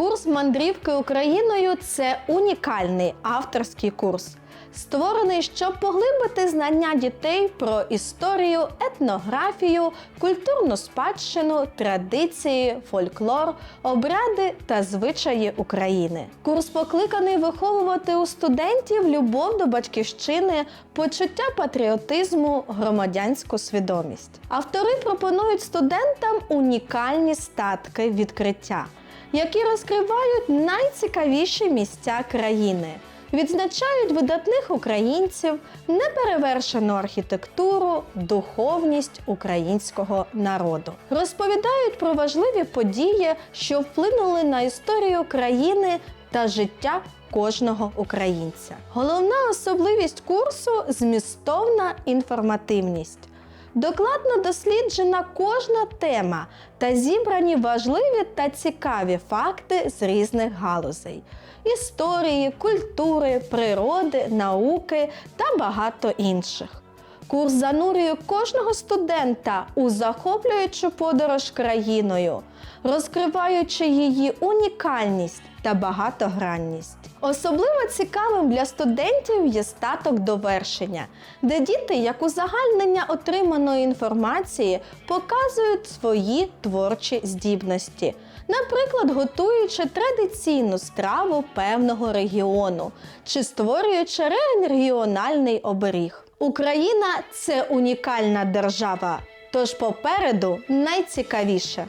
Курс мандрівки Україною це унікальний авторський курс, створений, щоб поглибити знання дітей про історію, етнографію, культурну спадщину, традиції, фольклор, обряди та звичаї України. Курс покликаний виховувати у студентів любов до батьківщини, почуття патріотизму, громадянську свідомість. Автори пропонують студентам унікальні статки відкриття які розкривають найцікавіші місця країни, відзначають видатних українців, неперевершену архітектуру, духовність українського народу, розповідають про важливі події, що вплинули на історію країни та життя. Кожного українця. Головна особливість курсу змістовна інформативність. Докладно досліджена кожна тема та зібрані важливі та цікаві факти з різних галузей: історії, культури, природи, науки та багато інших. Курс занурює кожного студента у захоплюючу подорож країною, розкриваючи її унікальність та багатогранність. Особливо цікавим для студентів є статок довершення, де діти, як узагальнення отриманої інформації, показують свої творчі здібності, наприклад, готуючи традиційну страву певного регіону чи створюючи регіональний оберіг. Україна це унікальна держава, тож попереду найцікавіше.